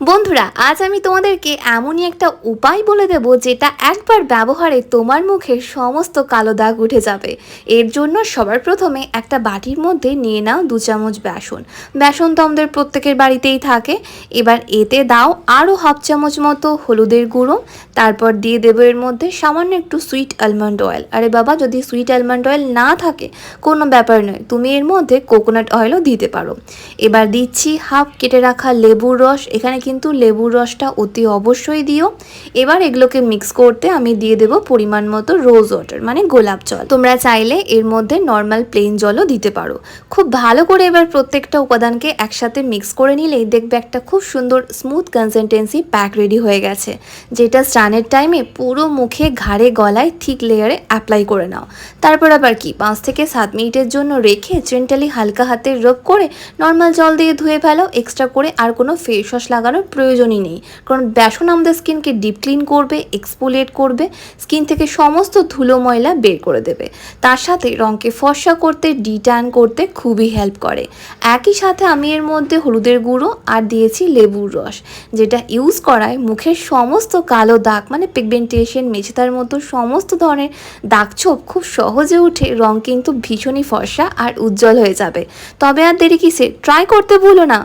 বন্ধুরা, আজ আমি তোমাদেরকে এমনই একটা উপায় বলে দেব যেটা একবার ব্যবহারে তোমার মুখে সমস্ত কালো দাগ উঠে যাবে। এর জন্য সবার প্রথমে একটা বাটির মধ্যে নিয়ে নাও দু চামচ বেসন। বেসন তো আমাদের প্রত্যেকের বাড়িতেই থাকে। এবার এতে দাও আরও হাফ চামচ মতো হলুদের গুঁড়ো। তারপর দিয়ে দেবো এর মধ্যে সামান্য একটু সুইট আলমন্ড অয়েল আরে বাবা, যদি সুইট আলমন্ড অয়েল না থাকে, কোনো ব্যাপার নয়। তুমি এর মধ্যে কোকোনাট অয়েলও দিতে পারো। এবার দিচ্ছি হাফ কেটে রাখা লেবুর রস। এখানে কিন্তু লেবুর রসটা অতি অবশ্যই দিও। এবার এগুলোকে মিক্স করতে আমি দিয়ে দেবো পরিমাণ মতো রোজ ওয়াটার মানে গোলাপ জল। তোমরা চাইলে এর মধ্যে নর্মাল প্লেন জলও দিতে পারো। খুব ভালো করে এবার প্রত্যেকটা উপাদানকে একসাথে মিক্স করে নিলেই দেখবে একটা খুব সুন্দর স্মুথ কনসিস্টেন্সি প্যাক রেডি হয়ে গেছে। যেটা স্নানের টাইমে পুরো মুখে ঘাড়ে গলায় ঠিক লেয়ারে অ্যাপ্লাই করে নাও। তারপর আবার কি, পাঁচ থেকে সাত মিনিটের জন্য রেখে জেন্টালি হালকা হাতে রব করে নর্মাল জল দিয়ে ধুয়ে ফেলো এক্সট্রা করে আর কোনো ফেস ওয়াশ লাগানোর প্রয়োজনই নেই। কারণ বেসন আমাদের স্কিনকে ডিপ ক্লিন করবে এক্সপোলিয়েট করবে, স্কিন থেকে সমস্ত ধুলো ময়লা বের করে দেবে। তার সাথে রঙকে ফর্সা করতে, ডিট্যান করতে খুবই হেল্প করে। একই সাথে আমি এর মধ্যে হলুদের গুঁড়ো আর দিয়েছি লেবুর রস, যেটা ইউজ করায় মুখের সমস্ত কালো দাগ মানে পিগমেন্টেশন মেঝেতার মতো সমস্ত ধরনের দাগ ছোপ খুব সহজে উঠে রং কিন্তু ভীষণই ফর্সা আর উজ্জ্বল হয়ে যাবে। তবে আর দেরি কিসে ট্রাই করতে ভুলো না।